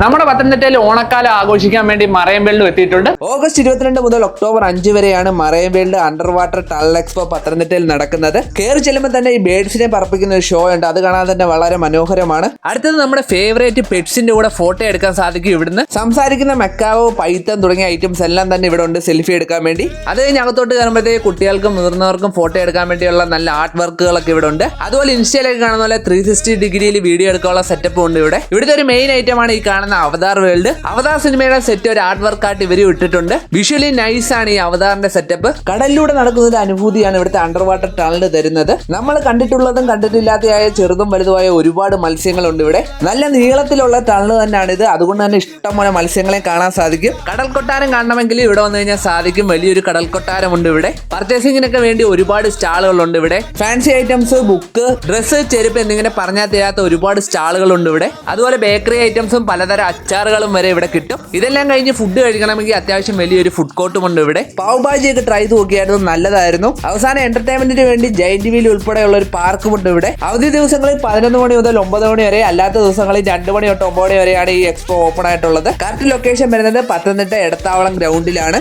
നമ്മുടെ പത്തനംതിട്ടയിൽ ഓണക്കാലം ആഘോഷിക്കാൻ വേണ്ടി മറയം വേൾഡ് എത്തിയിട്ടുണ്ട്. ഓഗസ്റ്റ് ഇരുപത്തിരണ്ട് മുതൽ ഒക്ടോബർ അഞ്ച് വരെയാണ് marine world under water tunnel expo പത്തനംതിട്ടയിൽ നടക്കുന്നത്. കയറി ചെല്ലുമ്പോൾ തന്നെ ഈ ബേഡ്സിനെ പറപ്പിക്കുന്ന ഒരു ഷോ ഉണ്ട്. അത് കാണാൻ തന്നെ വളരെ മനോഹരമാണ്. അടുത്തത് നമ്മുടെ ഫേവറേറ്റ് പെറ്റ്സിന്റെ കൂടെ ഫോട്ടോ എടുക്കാൻ സാധിക്കും ഇവിടുന്ന്. സംസാരിക്കുന്ന മെക്കാവോ പൈത്തൻ തുടങ്ങിയ ഐറ്റംസ് എല്ലാം തന്നെ ഇവിടെ ഉണ്ട് സെൽഫി എടുക്കാൻ വേണ്ടി. അത് കഴിഞ്ഞ് അകത്തോട്ട് കയറുമ്പോഴത്തേക്ക് കുട്ടികൾക്കും മുതിർന്നവർക്കും ഫോട്ടോ എടുക്കാൻ വേണ്ടിയുള്ള നല്ല ആർട്ട് വർക്കുകളൊക്കെ ഇവിടെ ഉണ്ട്. അതുപോലെ ഇൻസ്റ്റയിലൊക്കെ കാണുന്ന പോലെ ത്രീ സിക്സ്റ്റി ഡിഗ്രിയിൽ വീഡിയോ എടുക്കാനുള്ള സെറ്റപ്പ് ഉണ്ട് ഇവിടെ. ഇവിടുത്തെ ഒരു മെയിൻ ഐറ്റം ആണ് ഈ കാണുന്ന അവതാർ വേൾഡ് അവതാർ സിനിമയുടെ സെറ്റ് ഒരു ആർട്ട് വർക്ക് ആയിട്ട് ഇവർ ഇട്ടിട്ടുണ്ട്. വിഷ്വലി നൈസ് ആണ് ഈ അവതാറിന്റെ സെറ്റപ്പ് കടലിലൂടെ നടക്കുന്ന ഒരു അനുഭൂതിയാണ് ഇവിടുത്തെ അണ്ടർ വാട്ടർ ടണൽ തരുന്നത്. നമ്മൾ കണ്ടിട്ടുള്ളതും കണ്ടിട്ടില്ലാത്തതായ ചെറുതും വലുതുമായ ഒരുപാട് മത്സ്യങ്ങളുണ്ട് ഇവിടെ. നല്ല നീളത്തിലുള്ള ടണൽ തന്നെയാണ് ഇത്. അതുകൊണ്ട് തന്നെ ഇഷ്ടംപോലെ മത്സ്യങ്ങളെ കാണാൻ സാധിക്കും. കടൽ കൊട്ടാരം കാണണമെങ്കിൽ ഇവിടെ വന്നു കഴിഞ്ഞാൽ സാധിക്കും. വലിയൊരു കടൽ കൊട്ടാരമുണ്ട് ഇവിടെ. പർച്ചേസിങ്ങിനൊക്കെ വേണ്ടി ഒരുപാട് സ്റ്റാളുകളുണ്ട് ഇവിടെ. ഫാൻസി ഐറ്റംസ് ബുക്ക് ഡ്രസ്സ് ചെരുപ്പ് എന്നിങ്ങനെ പറഞ്ഞാൽ തീരാത്ത ഒരുപാട് സ്റ്റാളുകളുണ്ട് ഇവിടെ. അതുപോലെ ബേക്കറി ഐറ്റംസും പലതരം അച്ചാറുകളും വരെ ഇവിടെ കിട്ടും. ഇതെല്ലാം കഴിഞ്ഞ് ഫുഡ് കഴിക്കണമെങ്കിൽ അത്യാവശ്യം വലിയൊരു ഫുഡ് കോർട്ടും ഉണ്ട് ഇവിടെ. പാവ് ഒക്കെ ട്രൈ ചെയ്ത് നോക്കിയായിരുന്നു നല്ലതായിരുന്നു. അവസാന എന്റർടൈൻമെന്റിന് വേണ്ടി ജയന്റ് വീൽ ഉൾപ്പെടെയുള്ള ഒരു പാർക്കും ഉണ്ട് ഇവിടെ. അവധി ദിവസങ്ങളിൽ പതിനൊന്ന് മണി മുതൽ ഒമ്പത് മണി വരെ അല്ലാത്ത ദിവസങ്ങളിൽ രണ്ട് മണി തൊട്ട് ഒമ്പത് മണി വരെയാണ് ഈ എക്സ്പോ ഓപ്പൺ ആയിട്ടുള്ളത്. കറക്റ്റ് ലൊക്കേഷൻ വരുന്നത് പത്തനംതിട്ട എടത്താവളം ഗ്രൗണ്ടിലാണ്